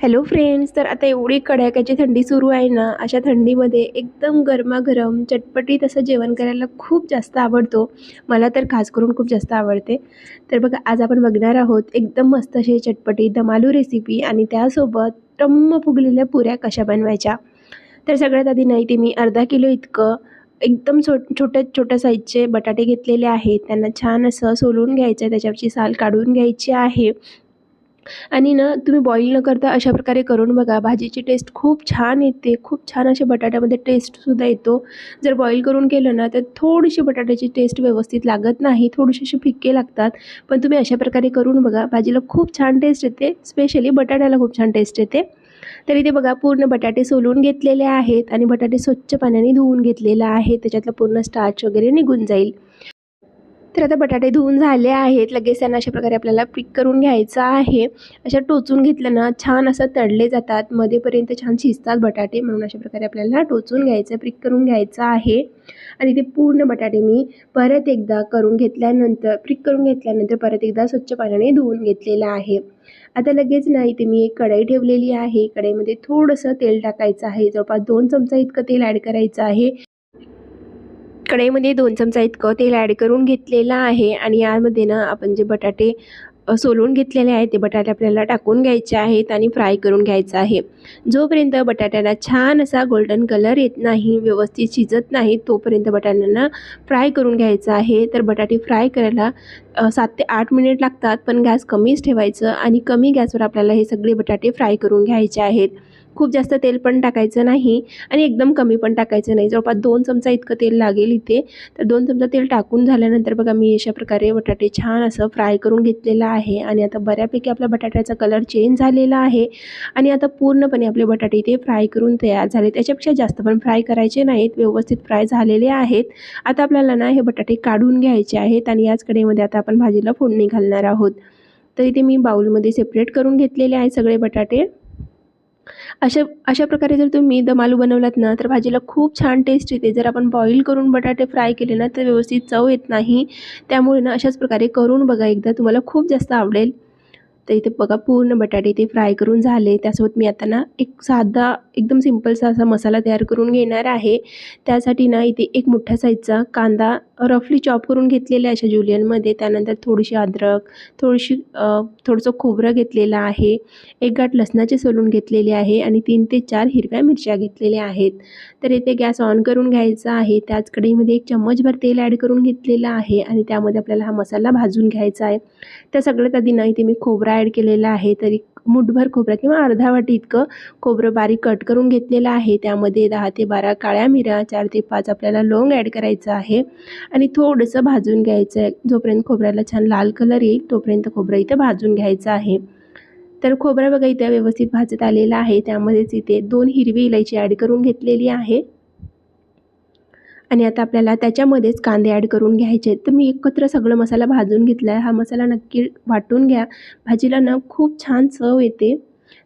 Hello friends तर आता एवढी कडाक्याची थंडी सुरू आहे ना अशा थंडीमध्ये एकदम गरमागरम चटपटीत असं जेवण करायला खूप जास्त आवडतो. मला तर खास करून खूप जास्त आवडते. तर बघा आज आपण बघणार आहोत एकदम मस्त अशी चटपटी दमालू रेसिपी आणि त्यासोबत टम्म फुगलेल्या पुऱ्या कशा बनवायच्या. तर सगळ्यात आधी नाही ते मी अर्धा किलो इतकं एकदम छो छोट्या छोट्या साईजचे बटाटे घेतलेले आहेत. त्यांना छान असं सोलून घ्यायचं आहे त्याच्यावरची साल काढून घ्यायची आहे. आणि ना तुम्ही बॉईल न करता अशा प्रकारे करून बघा. भाजीची टेस्ट खूप छान येते. खूप छान असे बटाट्यामध्ये टेस्टसुद्धा येतो. जर बॉईल करून केलं ना तर थोडीशी बटाट्याची टेस्ट व्यवस्थित लागत नाही. थोडेसे असे फिक्के लागतात. पण तुम्ही अशा प्रकारे करून बघा. भाजीला खूप छान टेस्ट येते. स्पेशली बटाट्याला खूप छान टेस्ट येते. तर इथे बघा पूर्ण बटाटे सोलून घेतलेले आहेत आणि बटाटे स्वच्छ पाण्याने धुवून घेतलेला आहे. त्याच्यातलं पूर्ण स्टार्च वगैरे निघून जाईल. तर आता बटाटे धुवून झाले आहेत. लगेच त्यांना अशा प्रकारे आपल्याला पिक करून घ्यायचं आहे. अशा टोचून घेतलं ना छान असं तळले जातात. मध्येपर्यंत छान शिजतात बटाटे म्हणून अशा प्रकारे आपल्याला टोचून घ्यायचं पिक करून घ्यायचं आहे. आणि ते पूर्ण बटाटे मी परत एकदा करून घेतल्यानंतर पिक करून घेतल्यानंतर परत एकदा स्वच्छ पाण्याने धुवून घेतलेलं आहे. आता लगेच नाही ते मी एक कढई ठेवलेली आहे. कढईमध्ये थोडंसं तेल टाकायचं आहे. जवळपास दोन चमचा इतकं तेल ॲड करायचं आहे. कढईमध्ये दोन चमचा इतकं तेल ॲड करून घेतलेलं आहे. आणि यामध्ये ना आपण जे बटाटे सोलून घेतलेले आहेत ते बटाटे आपल्याला टाकून घ्यायचे आहेत आणि फ्राय करून घ्यायचं आहे. जोपर्यंत बटाट्याला छान असा गोल्डन कलर येत नाही व्यवस्थित शिजत नाही तोपर्यंत बटाट्यांना फ्राय करून घ्यायचं आहे. तर बटाटे फ्राय करायला सात ते आठ मिनिट लागतात पण गॅस कमीच ठेवायचं आणि कमी गॅसवर आपल्याला हे सगळे बटाटे फ्राय करून घ्यायचे आहेत. खूप जास्त तेल पण टाकायचं नाही आणि एकदम कमी पण टाकायचं नाही. जवळपास दोन चमचा इतकं तेल लागेल इथे. तर दोन चमचा तेल टाकून झाल्यानंतर बघा मी अशा प्रकारे बटाटे छान असं फ्राय करून घेतलेलं आहे आणि आता बऱ्यापैकी आपल्या बटाट्याचा कलर चेंज झालेला आहे आणि आता पूर्णपणे आपले बटाटे इथे फ्राय करून तयार झाले त्याच्यापेक्षा जास्त पण फ्राय करायचे नाहीत व्यवस्थित फ्राय झालेले आहेत. आता आपल्याला ना हे बटाटे काढून घ्यायचे आहेत आणि याच कडेमध्ये आता आपण भाजीला फोडणी घालणार आहोत. तर इथे मी बाऊलमध्ये सेपरेट करून घेतलेले आहे सगळे बटाटे. अशा अशा प्रकारे जर तुम्ही दम आलू बनवलात ना तर भाजीला खूप छान टेस्ट येते. जर आपण बॉईल करून बटाटे फ्राय केले ना तर व्यवस्थित चव येत नाही. त्यामुळे ना अशाच प्रकारे करून बघा. एकदा तुम्हाला खूप जास्त आवडेल. तर इथे बघा पूर्ण बटाटे ते फ्राय करून झाले. त्यासोबत मी आता ना एक साधा एकदम सिम्पलसा असा मसाला तयार करून घेणार आहे. त्यासाठी ना इथे एक मोठ्या साईजचा कांदा रफली चॉप करून घेतलेल्या आहे अशा जुलियनमध्ये त्यानंतर थोडीशी अद्रक थोडीशी थोडंसं खोबरं घेतलेलं आहे. एक गाठ लसणाचे सोलून घेतलेले आहे आणि तीन ते चार हिरव्या मिरच्या घेतलेल्या आहेत. तर येथे गॅस ऑन करून घ्यायचा आहे. त्याच कढईमध्ये एक चम्मचभर तेल ॲड करून घेतलेलं आहे आणि त्यामध्ये आपल्याला हा मसाला भाजून घ्यायचा आहे. त्या सगळ्यात आधी ना इथे मी खोबरा ॲड केलेला आहे तरी मुठभर खोबरं किंवा अर्धा वाटी इतकं खोबरं बारीक कट करून घेतलेलं आहे. त्यामध्ये दहा ते बारा काळ्या मिऱ्या चार ते पाच आपल्याला लोंग ॲड करायचं आहे. आणि थोडंसं भाजून घ्यायचं आहे. जोपर्यंत खोबऱ्याला छान लाल कलर येईल तोपर्यंत खोबरं इथं भाजून घ्यायचं आहे. तर खोबरं बघा इथं व्यवस्थित भाजत आलेलं आहे. त्यामध्येच इथे दोन हिरवी इलायची ॲड करून घेतलेली आहे. आणि आता आपल्याला त्याच्यामध्येच कांदे ॲड करून घ्यायचे तर मी एकत्र सगळं मसाला भाजून घेतला आहे हा मसाला नक्की वाटून घ्या. भाजीला ना खूप छान चव येते.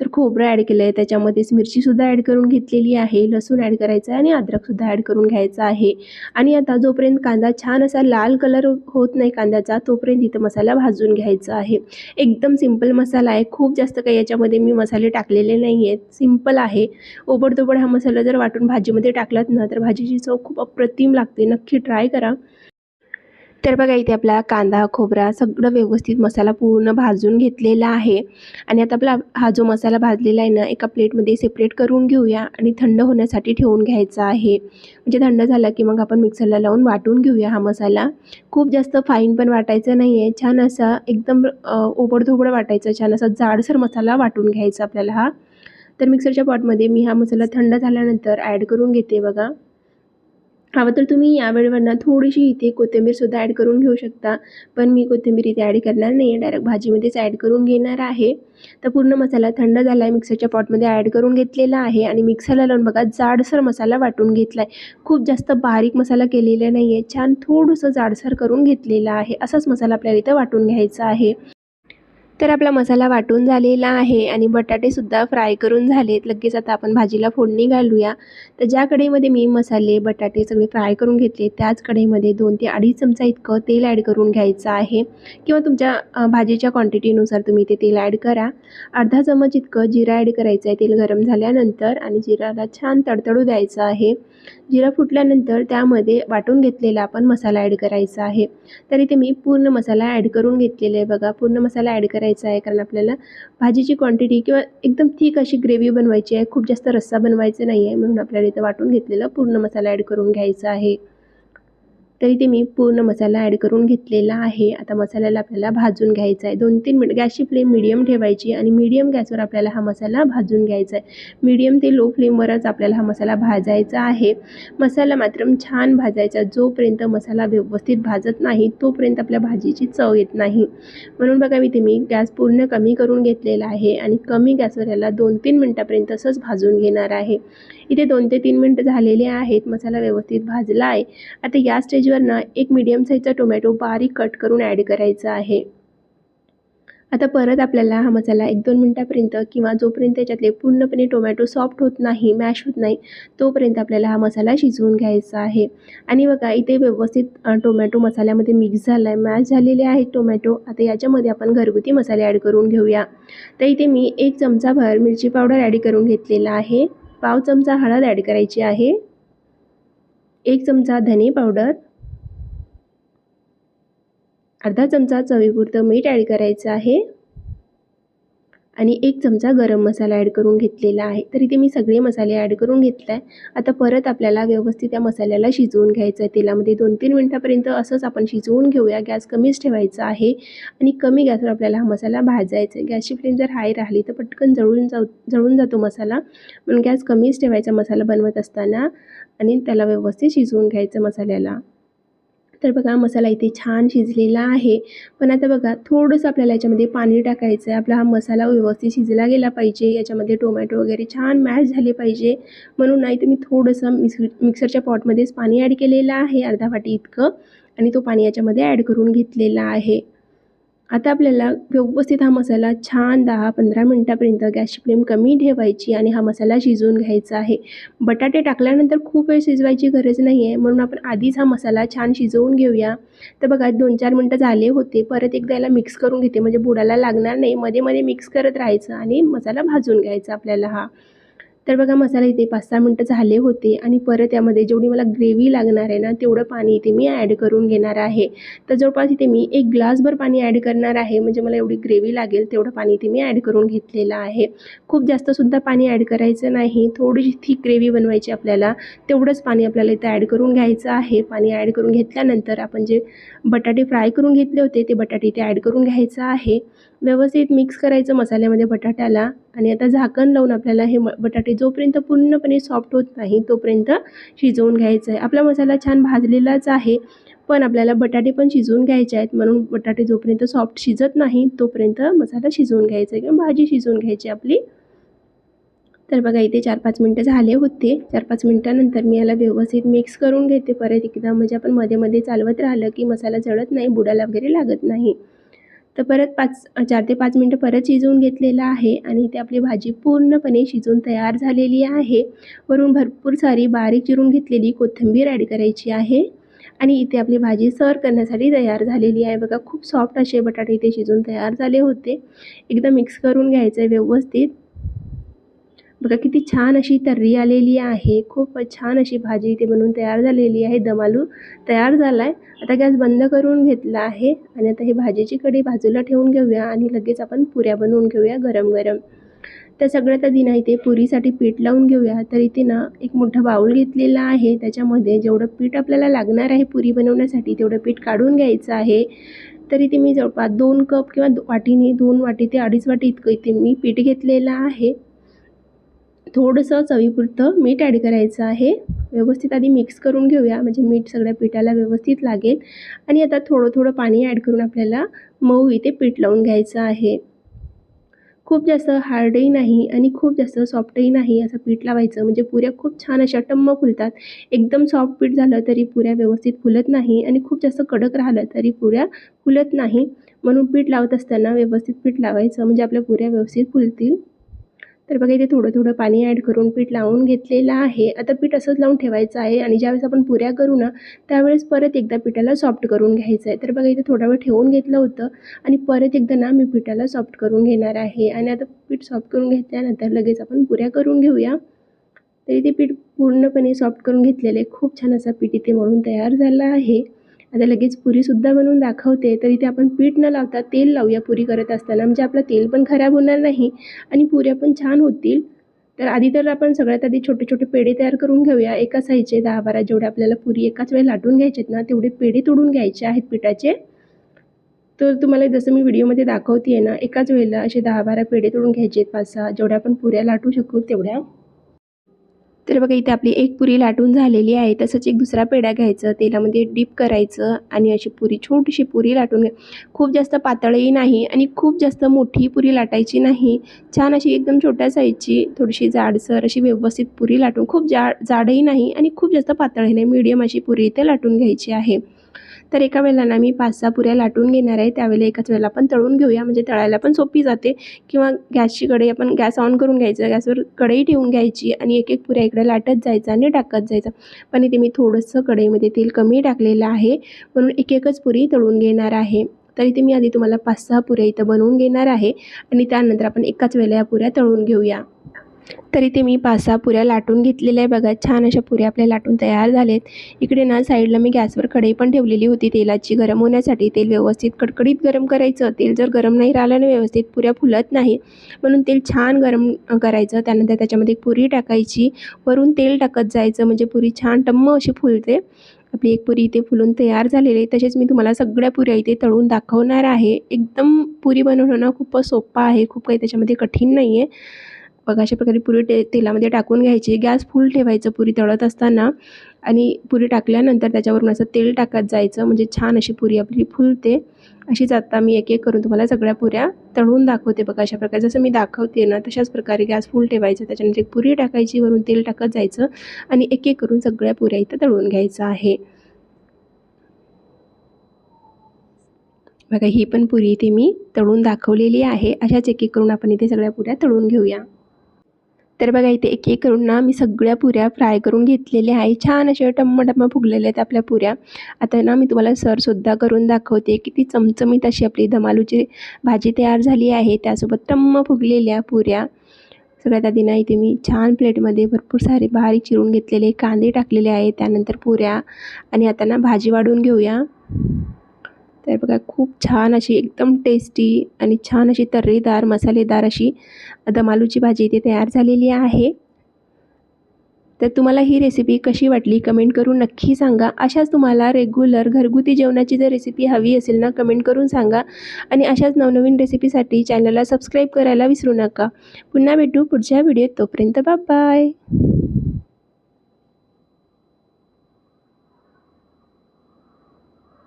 तर खोबरं ॲड केलं आहे त्याच्यामध्येच मिरचीसुद्धा ॲड करून घेतलेली आहे. लसूण ॲड करायचं आहे आणि अद्रकसुद्धा ॲड करून घ्यायचं आहे. आणि आता जोपर्यंत कांदा छान असा लाल कलर होत नाही कांद्याचा तोपर्यंत इथं मसाला भाजून घ्यायचा आहे. एकदम सिंपल मसाला आहे. खूप जास्त काही याच्यामध्ये मी मसाले टाकलेले नाही आहेत सिंपल आहे. ओबडतोबड हा मसाला जर वाटून भाजीमध्ये टाकलात ना तर भाजीची चव खूप अप्रतिम लागते. नक्की ट्राय करा. तर बघा इथे आपला कांदा खोबरा सगळं व्यवस्थित मसाला पूर्ण भाजून घेतलेला आहे. आणि आता आपला हा जो मसाला भाजलेला आहे ना एका प्लेटमध्ये सेपरेट करून घेऊया आणि थंड होण्यासाठी ठेवून घ्यायचा आहे. म्हणजे थंड झाला की मग आपण मिक्सरला लावून वाटून घेऊया हा मसाला. खूप जास्त फाईन पण वाटायचं नाही आहे छान असा एकदम ओबडधोबड वाटायचं. छान असा जाडसर मसाला वाटून घ्यायचा आपल्याला हा. तर मिक्सरच्या पॉटमध्ये मी हा मसाला थंड झाल्यानंतर ॲड करून घेते बघा. हवं तर तुम्ही या वेळेवरना थोडीशी इथे कोथिंबीरसुद्धा ॲड करून घेऊ शकता. पण मी कोथिंबीर इथे ॲड करणार नाही आहे डायरेक्ट भाजीमध्येच ॲड करून घेणार आहे. तर पूर्ण मसाला थंड झाला आहे मिक्सरच्या पॉटमध्ये ॲड करून घेतलेला आहे. आणि मिक्सरला लावून बघा जाडसर मसाला वाटून घेतला आहे खूप जास्त बारीक मसाला केलेला नाही आहे छान थोडंसं जाडसर करून घेतलेला आहे. असाच मसाला आपल्याला इथं वाटून घ्यायचा आहे. तर आपला मसाला वाटून झालेला आहे आणि बटाटेसुद्धा फ्राय करून झालेत. लगेच आता आपण भाजीला फोडणी घालूया. तर ज्या कढईमध्ये मी मसाले बटाटे सगळे फ्राय करून घेतले त्याच कढईमध्ये दोन ते अडीच चमचा इतकं तेल ॲड करून घ्यायचं आहे. किंवा तुमच्या भाजीच्या क्वांटिटीनुसार तुम्ही ते तेल ॲड करा. अर्धा चमच इतकं जिरा ॲड करायचं आहे तेल गरम झाल्यानंतर आणि जिराला छान तडतडू द्यायचं आहे. जिरा फुटल्यानंतर त्यामध्ये वाटून घेतलेला आपण मसाला ॲड करायचा आहे. तर इथे मी पूर्ण मसाला ॲड करून घेतलेला आहे बघा. पूर्ण मसाला ॲड करायचा आहे? कारण आपल्याला भाजीची क्वांटिटी किंवा एकदम थिक अशी ग्रेव्ही बनवायची आहे. खूप जास्त रस्सा बनवायचा नाही आहे म्हणून आपल्याला इथं वाटून घेतलेला पूर्ण मसाला ॲड करून घ्यायचा आहे. तर इथे मी पूर्ण मसाला ॲड करून घेतलेला आहे. आता मसाल्याला आपल्याला भाजून घ्यायचा आहे. दोन तीन मिनिट गॅसची फ्लेम मिडियम ठेवायची आणि मिडियम गॅसवर आपल्याला हा मसाला भाजून घ्यायचा आहे. मिडियम ते लो फ्लेमवरच आपल्याला हा मसाला भाजायचा आहे. मसाला मात्र छान भाजायचा. जोपर्यंत मसाला व्यवस्थित भाजत नाही तोपर्यंत आपल्या भाजीची चव येत नाही. म्हणून बघा मी ते मी गॅस पूर्ण कमी करून घेतलेला आहे आणि कमी गॅसवर याला दोन तीन मिनटापर्यंत असंच भाजून घेणार आहे. इथे दोन ते तीन मिनटं झालेले आहेत. मसाला व्यवस्थित भाजला आहे. आता या स्टेज ना एक मीडियम साईजचा टोमॅटो बारीक कट करून ॲड करायचा आहे. आता परत आपल्याला हा मसाला एक दोन मिनटापर्यंत किंवा जोपर्यंत त्याच्यातले पूर्णपणे टोमॅटो सॉफ्ट होत नाही मॅश होत नाही तोपर्यंत आपल्याला हा मसाला शिजवून घ्यायचा आहे. आणि बघा इथे व्यवस्थित टोमॅटो मसाल्यामध्ये मिक्स झाला आहे मॅश झालेले आहेत टोमॅटो आता याच्यामध्ये आपण घरगुती मसाले ॲड करून घेऊया. तर इथे मी एक चमचाभर मिरची पावडर ॲड करून घेतलेला आहे. पाव चमचा हळद ॲड करायची आहे. एक चमचा धने पावडर. अर्धा चमचा चवीपुरतं मीठ ॲड करायचं आहे. आणि एक चमचा गरम मसाला ॲड करून घेतलेला आहे. तर इथे मी सगळे मसाले ॲड करून घेतला आहे आता परत आपल्याला व्यवस्थित त्या मसाल्याला शिजवून घ्यायचं आहे. तेलामध्ये दोन तीन मिनटापर्यंत असंच आपण शिजवून घेऊया. गॅस कमीच ठेवायचा आहे. आणि कमी गॅसवर आपल्याला हा मसाला भाजायचा आहे. गॅसची फ्लेम जर हाय राहिली तर पटकन जळून जाऊ जळून जातो मसाला. म्हणून गॅस कमीच ठेवायचा मसाला बनवत असताना आणि त्याला व्यवस्थित शिजवून घ्यायचं मसाल्याला. तर बघा मसाला इथे छान शिजलेला आहे. पण आता बघा थोडंसं आपल्याला याच्यामध्ये पाणी टाकायचं आहे. आपला हा मसाला व्यवस्थित शिजला गेला पाहिजे. याच्यामध्ये टोमॅटो वगैरे छान मॅश झाले पाहिजे. म्हणून नाही तर मी थोडंसं मिक्स मिक्सरच्या पॉटमध्येच पाणी ॲड केलेलं आहे. अर्धा वाटी इतकं. आणि तो पाणी याच्यामध्ये ॲड करून घेतलेला आहे. आता आपल्याला व्यवस्थित हा मसाला छान दहा पंधरा मिनटापर्यंत गॅसची फ्लेम कमी ठेवायची आणि हा मसाला शिजवून घ्यायचा आहे. बटाटे टाकल्यानंतर खूप वेळ शिजवायची गरज नाही आहे म्हणून आपण आधीच हा मसाला छान शिजवून घेऊया. तर बघा दोन चार मिनटं झाले होते. परत एकदा याला मिक्स करून घेते. म्हणजे बुडाला लागणार नाही. मध्ये मध्ये मिक्स करत राहायचं आणि मसाला भाजून घ्यायचा आपल्याला हा. तर बघा मसाला इथे पाच सहा मिनटं झाले होते आणि परत यामध्ये जेवढी मला ग्रेव्ही लागणार आहे ना तेवढं पाणी इथे मी ॲड करून घेणार आहे. तर जवळपास इथे मी एक ग्लासभर पाणी ॲड करणार आहे म्हणजे मला एवढी ग्रेव्ही लागेल तेवढं पाणी इथे मी ॲड करून घेतलेलं आहे. खूप जास्तसुद्धा पाणी ॲड करायचं नाही थोडीशी थिक ग्रेव्ही बनवायची आपल्याला तेवढंच पाणी आपल्याला इथं ॲड करून घ्यायचं आहे. पाणी ॲड करून घेतल्यानंतर आपण जे बटाटे फ्राय करून घेतले होते ते बटाटे इथे ॲड करून घ्यायचं आहे. व्यवस्थित मिक्स करायचं मसाल्यामध्ये बटाट्याला आणि आता झाकण लावून आपल्याला हे म जोपर्यंत पूर्णपणे सॉफ्ट होत नाही तोपर्यंत शिजवून घ्यायचं आहे आपला मसाला छान भाजलेलाच आहे पण आपल्याला बटाटे पण शिजवून घ्यायचे आहेत. म्हणून बटाटे जोपर्यंत सॉफ्ट शिजत नाही तोपर्यंत मसाला शिजवून घ्यायचा आहे किंवा भाजी शिजवून घ्यायची आपली. तर बघा इथे चार पाच मिनटं झाले होते. चार पाच मिनटानंतर मी याला व्यवस्थित मिक्स करून घेते. परत एकदा म्हणजे आपण मध्ये मध्ये चालवत राहिलं की मसाला जळत नाही बुडाला वगैरे लागत नाही. तर परत पाच चार ते पाच मिनटं परत शिजवून घेतलेलं आहे आणि इथे आपली भाजी पूर्णपणे शिजून तयार झालेली आहे. वरून भरपूर सारी बारीक चिरून घेतलेली कोथिंबीर ॲड करायची आहे आणि इथे आपली भाजी सर्व करण्यासाठी तयार झालेली आहे. बघा खूप सॉफ्ट असे बटाटे इथे शिजून तयार झाले होते. एकदा मिक्स करून घ्यायचं आहे व्यवस्थित. बघा किती छान अशी तर्री आलेली आहे. खूप छान अशी भाजी इथे बनवून तयार झालेली आहे. दमालू तयार झाला आहे आता गॅस बंद करून घेतला आहे आणि आता ही भाजीची कडी बाजूला ठेवून घेऊया आणि लगेच आपण पुऱ्या बनवून घेऊया गरम गरम. तर सगळ्यात आधी ना इथे पुरीसाठी पीठ लावून घेऊया. तर इथे ना एक मोठा बाऊल घेतलेला आहे. त्याच्यामध्ये जेवढं पीठ आपल्याला लागणार आहे पुरी बनवण्यासाठी तेवढं पीठ काढून घ्यायचं आहे. तर इथे मी जवळपास दोन कप किंवा वाटीने दोन वाटी ते अडीच वाटी इतकं इथे मी पीठ घेतलेलं आहे. थोडंसं चवीपुरतं मीठ ॲड करायचं आहे. व्यवस्थित आधी मिक्स करून घेऊया. म्हणजे मीठ सगळ्या पिठाला व्यवस्थित लागेल. आणि आता थोडं थोडं पाणी ॲड करून आपल्याला मऊ इथे पीठ लावून घ्यायचं आहे. खूप जास्त हार्डही नाही आणि खूप जास्त सॉफ्टही नाही असं पीठ लावायचं. म्हणजे पुऱ्या खूप छान अशा टम्म फुलतात. एकदम सॉफ्ट पीठ झालं तरी पुऱ्या व्यवस्थित फुलत नाही आणि खूप जास्त कडक राहिलं तरी पुऱ्या फुलत नाही. म्हणून पीठ लावत असताना व्यवस्थित पीठ लावायचं. म्हणजे आपल्या पुऱ्या व्यवस्थित फुलतील. तर बघा इथे थोडं थोडं पाणी ॲड करून पीठ लावून घेतलेलं आहे. आता पीठ असंच लावून ठेवायचं आहे आणि ज्यावेळेस आपण पुऱ्या करू ना त्यावेळेस परत एकदा पिठाला सॉफ्ट करून घ्यायचं आहे. तर बघा इथे थोडा वेळ ठेवून घेतलं होतं आणि परत एकदा ना मी पिठाला सॉफ्ट करून घेणार आहे. आणि आता पीठ सॉफ्ट करून घेतल्यानंतर लगेच आपण पुऱ्या करून घेऊया. तर इथे पीठ पूर्णपणे सॉफ्ट करून घेतलेले खूप छान असा पीठ इथे मळून तयार झाला आहे. आता लगेच पुरीसुद्धा बनवून दाखवते तर इथे आपण पीठ न लावता तेल लावूया पुरी करत असताना. म्हणजे आपलं तेल पण खराब होणार नाही आणि पुऱ्या पण छान होतील. तर आधी तर आपण सगळ्यात आधी छोटे छोटे पेढे तयार करून घेऊया. एका साईजचे दहा बारा जेवढे आपल्याला पुरी एकाच वेळी लाटून घ्यायचे आहेत ना तेवढे पेढे तोडून घ्यायचे आहेत पिठाचे. तर तुम्हाला जसं मी व्हिडिओमध्ये दाखवते आहे ना एकाच वेळेला असे दहा बारा पेढे तोडून घ्यायचे आहेत पाच सहा जेवढ्या आपण पुऱ्या लाटू शकू तेवढ्या. तर बघा इथे आपली एक पुरी लाटून झालेली आहे. तसंच एक दुसरा पेढा घ्यायचं तेलामध्ये डीप करायचं आणि अशी पुरी छोटीशी पुरी लाटून घ्या. खूप जास्त पातळही नाही आणि खूप जास्त मोठी पुरी लाटायची नाही. छान अशी एकदम छोट्या साईजची थोडीशी जाडसर अशी व्यवस्थित पुरी लाटून खूप जाड जाडही नाही आणि खूप जास्त पातळही नाही मीडियम अशी पुरी इथे लाटून घ्यायची आहे. तर एका वेळेला ना मी पाच सहा पुऱ्या लाटून घेणार आहे. त्यावेळेला एकाच वेळेला आपण तळून घेऊया. म्हणजे तळायला पण सोपी जाते. किंवा गॅसची कढई आपण गॅस ऑन करून घ्यायचं. गॅसवर कढई ठेवून घ्यायची आणि एक एक पुऱ्या इकडे लाटत जायचं आणि टाकत जायचं. पण इथे मी थोडंसं कढईमध्ये तेल कमी टाकलेलं आहे. म्हणून एक एकच पुरी तळून घेणार आहे. तर इथे मी आधी तुम्हाला पाच सहा पुऱ्या इथं बनवून घेणार आहे. आणि त्यानंतर आपण एकाच वेळेला या पुऱ्या तळून घेऊया. तर इथे मी पाच सहा पुऱ्या लाटून घेतलेल्या आहे. बघा छान अशा पुऱ्या आपल्या लाटून तयार झालेत. इकडे ना साईडला मी गॅसवर कढई पण ठेवलेली होती तेलाची. गरम होण्यासाठी तेल व्यवस्थित कडकडीत गरम करायचं. तेल जर गरम नाही राहिलं ना व्यवस्थित पुऱ्या फुलत नाही म्हणून तेल छान गरम करायचं. त्यानंतर त्याच्यामध्ये एक पुरी टाकायची. वरून तेल टाकत जायचं. म्हणजे पुरी छान टम्म अशी फुलते. आपली एक पुरी इथे फुलून तयार झालेली आहे. तसेच मी तुम्हाला सगळ्या पुऱ्या इथे तळून दाखवणार आहे. एकदम पुरी बनवणं खूपच सोपं आहे. खूप काही त्याच्यामध्ये कठीण नाही आहे बघा अशा प्रकारे पुरी ते तेलामध्ये टाकून घ्यायची. गॅस फुल ठेवायचं पुरी तळत असताना. आणि पुरी टाकल्यानंतर त्याच्यावरून असं तेल टाकत जायचं. म्हणजे छान अशी पुरी आपली फुलते. अशीच आता मी एक एक करून तुम्हाला सगळ्या पुऱ्या तळून दाखवते बघा अशा प्रकारे. जसं मी दाखवते ना तशाच प्रकारे गॅस फुल ठेवायचं. त्याच्यानंतर एक पुरी टाकायची वरून तेल टाकत जायचं. आणि एक एक करून सगळ्या पुऱ्या इथं तळून घ्यायचं आहे. बघा ही पण पुरी इथे मी तळून दाखवलेली आहे. अशाच एक एक करून आपण इथे सगळ्या पुऱ्या तळून घेऊया. तर बघा इथे एक एक करून ना मी सगळ्या पुऱ्या फ्राय करून घेतलेल्या आहे. छान अशा टम्म फुगलेल्या आहेत आपल्या पुऱ्या. आता ना मी तुम्हाला सरसुद्धा करून दाखवते. किती चमचमीत अशी आपली दमालूची भाजी तयार झाली आहे. त्यासोबत टम्म फुगलेल्या पुऱ्या. सगळ्यात आधी ना इथे मी छान प्लेटमध्ये भरपूर सारे बारीक चिरून घेतलेले कांदे टाकलेले आहे त्यानंतर पुऱ्या. आणि आता ना भाजी वाढून घेऊया. तर बघा खूप छान अशी एकदम टेस्टी आणि छान अशी तर्रीदार मसालेदार अशी दम आलूची भाजी इथे तयार झालेली आहे. तर तुम्हाला ही रेसिपी कशी वाटली कमेंट करून नक्की सांगा. अशाच तुम्हाला रेग्युलर घरगुती जेवणाची जर रेसिपी हवी असेल ना कमेंट करून सांगा. आणि अशाच नवनवीन रेसिपीसाठी चॅनलला सबस्क्राईब करायला विसरू नका. पुन्हा भेटू पुढच्या व्हिडिओत तोपर्यंत बाय